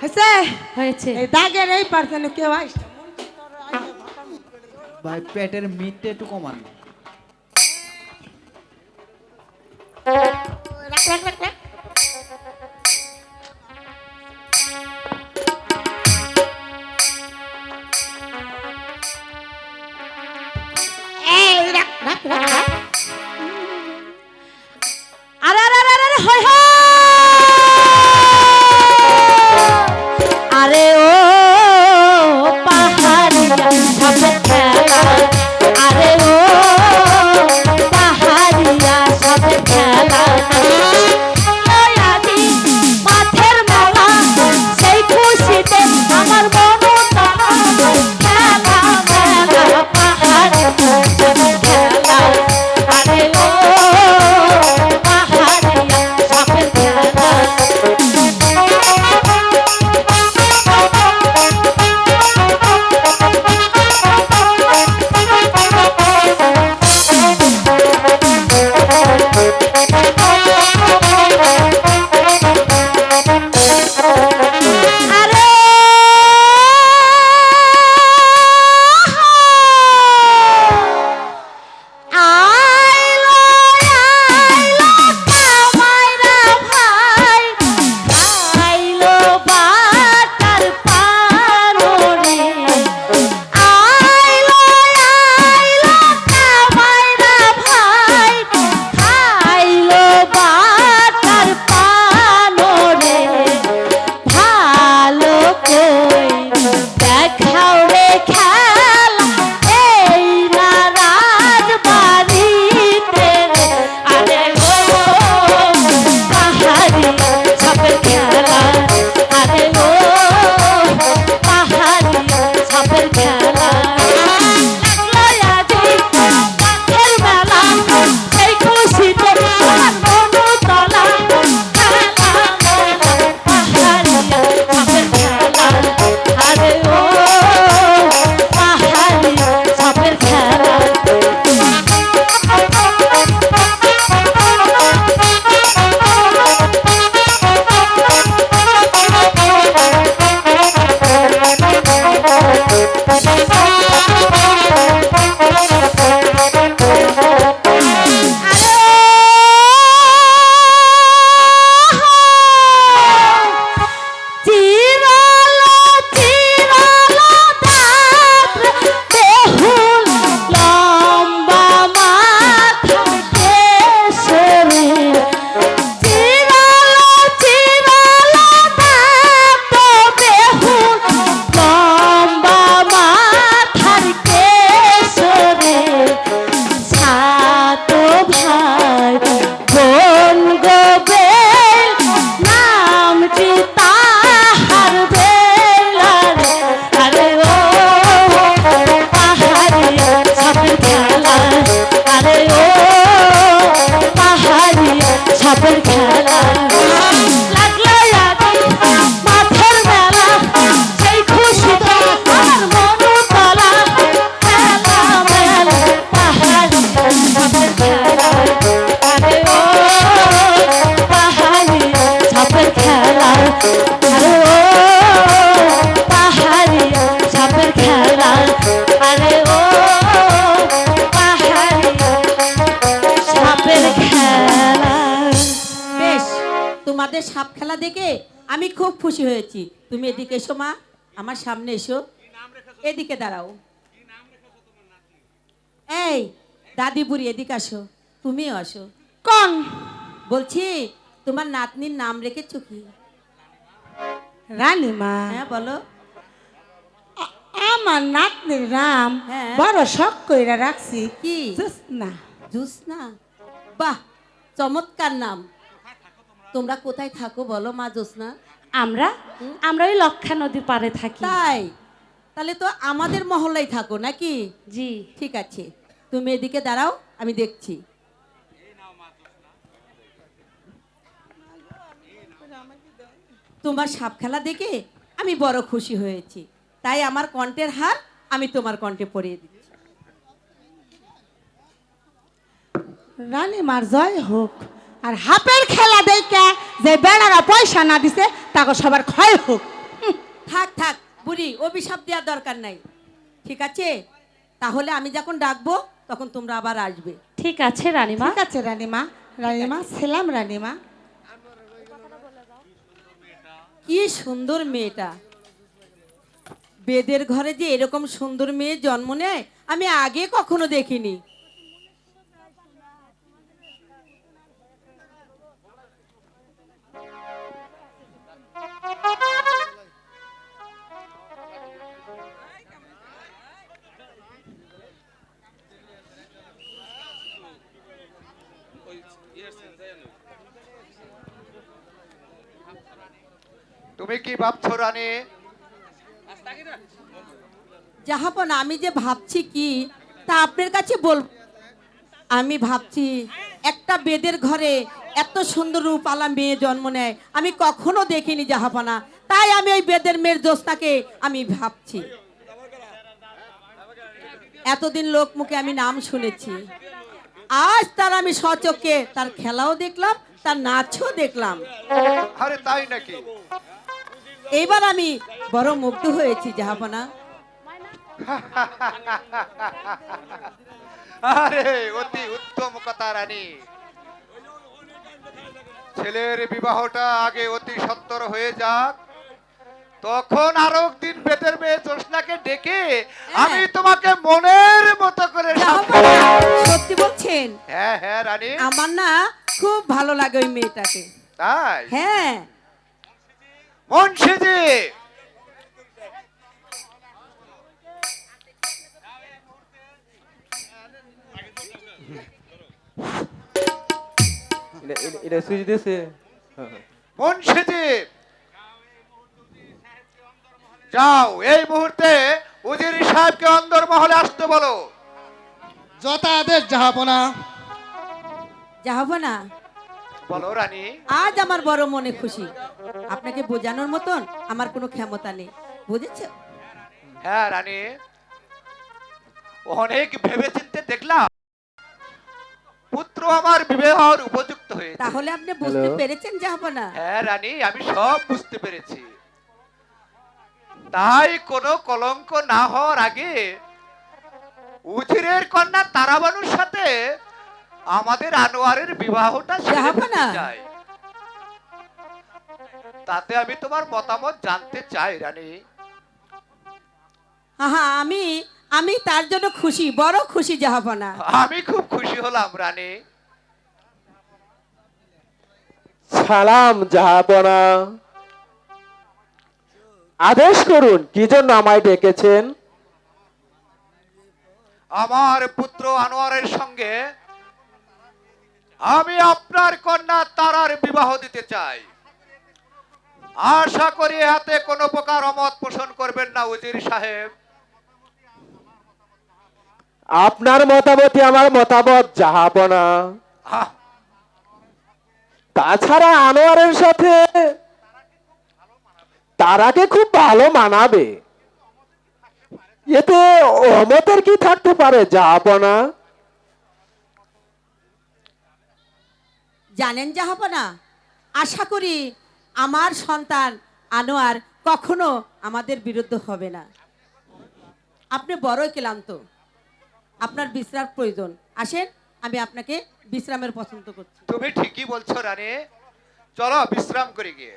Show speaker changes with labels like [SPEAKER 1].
[SPEAKER 1] হয়েছে?
[SPEAKER 2] হয়েছে।
[SPEAKER 1] এই দাগের এই পার্সেন্ট কেউ আইস
[SPEAKER 3] ভাই পেটের মিটটা একটু কমান।
[SPEAKER 2] আরে খেলা
[SPEAKER 4] দেখে আমি খুব খুশি হয়েছি। তুমি এদিকে এসো মা। আমার সামনে এসো। এদিকে দাঁড়াও। এই দাদি বুড়ি এদিকে আসো। তুমিও আসো।
[SPEAKER 1] কোন?
[SPEAKER 4] বলছি তোমার নাতনির নাম রেখেছো কি?
[SPEAKER 1] রানীমা।
[SPEAKER 4] হ্যাঁ বলো।
[SPEAKER 1] আমার নাতনির নাম
[SPEAKER 4] হ্যাঁ।
[SPEAKER 1] বড় শখ কইরা রাখছি।
[SPEAKER 4] কি?
[SPEAKER 1] না
[SPEAKER 4] জুসনা? বাহ চমৎকার নাম। তোমরা কোথায় থাকো বলো মা জোসনা
[SPEAKER 2] আমরা? আমরা ওই লক্ষা নদীর পাড়ে থাকি।
[SPEAKER 4] তাই? তাহলে তো আমাদের মহল্লায় থাকো নাকি?
[SPEAKER 2] জি।
[SPEAKER 4] ঠিক আছে। তুমি এদিকে দাঁড়াও আমি দেখছি। তোমার সাপ খেলা দেখে আমি বড় খুশি হয়েছি। তাই আমার কণ্ঠের হার আমি তোমার কণ্ঠে পরিয়ে দিচ্ছি।
[SPEAKER 1] রানীমার জয় হোক আর হাপের খেলা দেখে যে বেড়ারা পয়সা না দিছে তাকে সবার ক্ষয় হোক।
[SPEAKER 4] থাক থাক বুড়ি অভিশাপ দেওয়ার দরকার নাই। ঠিক আছে? তাহলে আমি যখন ডাকবো তখন তোমরা আবার আসবে।
[SPEAKER 2] ঠিক আছে রানীমা।
[SPEAKER 1] ঠিক আছে রানীমা। রানীমা ছিলাম রানীমা।
[SPEAKER 4] কি সুন্দর মেয়েটা। বেদের ঘরে যে এরকম সুন্দর মেয়ে জন্ম নেয় আমি আগে কখনো দেখিনি।
[SPEAKER 5] তুমি কি ভাবছ রানী?
[SPEAKER 4] যাহাপন আমি যে ভাবছি কি তা আপনার কাছে বল আমি ভাবছি একটা বেদের ঘরে এত সুন্দর রূপালা মেয়ে জন্ম নেয় আমি কখনো দেখিনি জাহাপনা। তাই আমি ওই বেদের মেয়ের জোস্তাকে আমি ভাবছি। এতদিন লোক মুখে আমি নাম শুনেছি। আজ তার আমি সচক্ষে তার খেলাও দেখলাম তার নাচও দেখলাম।
[SPEAKER 5] আরে তাই নাকি?
[SPEAKER 4] এইবার আমি বড় মুগ্ধ হয়েছি জাহাপনা।
[SPEAKER 5] আরে অতি উত্তম কথা রানী। ছেলের বিবাহটা আগে অতি সত্তর হয়ে যাক। তখন আরও দিন বেতের মেয়ে জোসনাকে ডেকে আমি তোমাকে মনের মতো করে
[SPEAKER 4] সত্যি বলছেন?
[SPEAKER 5] হ্যাঁ হ্যাঁ রানী।
[SPEAKER 4] আমার না খুব ভালো লাগে ওই মেয়েটাকে।
[SPEAKER 5] তাই?
[SPEAKER 4] হ্যাঁ।
[SPEAKER 5] মুন্সিজি
[SPEAKER 6] এটা সুইচ দিয়েছে।
[SPEAKER 5] মুন্সিজি যাও এই মুহূর্তে উজির সাহেবকে অন্দর মহলে আসতে বলো।
[SPEAKER 7] যথা আদেশ যাহাপনা?
[SPEAKER 4] যাব না
[SPEAKER 5] বলো রানী।
[SPEAKER 4] আজ আমার বড় মনে খুশি। আপনাকে বোঝানোর মতন আমার কোনো ক্ষমতা নেই। বুঝেছ?
[SPEAKER 5] হ্যাঁ রানী। অনেক ভেবে চিনতে দেখলাম পুত্র আমার বিবাহর উপযুক্ত হয়েছে।
[SPEAKER 4] তাহলে আপনি বুঝতে? পেরেছেন যাব না?
[SPEAKER 5] হ্যাঁ রানী আমি সব বুঝতে পেরেছি। তাই কোনো কলঙ্ক না হওয়ার আগে উজিরের কন্যা তারাবানুর সাথে আমাদের আনোয়ারের বিবাহটা। তাতে আমি তোমার মতামত জানতে চাই রানী।
[SPEAKER 4] হ্যাঁ আমি আমি তার জন্য খুশি বড় খুশি যাব না।
[SPEAKER 5] আমি খুব খুশি হলাম রানী।
[SPEAKER 6] সালাম জাহাপনা আদেশ করুন কি জন্য আমায় ডেকেছেন?
[SPEAKER 5] আমার পুত্র আনোয়ারের সঙ্গে আমি আপনার কন্যা তারার বিবাহ দিতে চাই। আশা করি হাতে কোনো প্রকার অমত পোষণ করবেন না উজির সাহেব।
[SPEAKER 6] আপনার মতামতই আমার মতামত জাহাপনা
[SPEAKER 5] আহ,
[SPEAKER 6] তাছাড়া আনোয়ারের সাথে তারাকে খুব ভালো মানাবে। এতে অমতের কি থাকতে পারে জাহাপনা
[SPEAKER 4] জানেন যাব না? আশা করি আমার সন্তান আনোয়ার কখনো আমাদের বিরুদ্ধে হবে না। আপনি বড়ই ক্লান্ত। আপনার বিশ্রাম প্রয়োজন। আসেন, আমি আপনাকে বিশ্রামের পছন্দ করছি।
[SPEAKER 5] তুমি ঠিকই বলছো, রানী। চলো বিশ্রাম করে গিয়ে।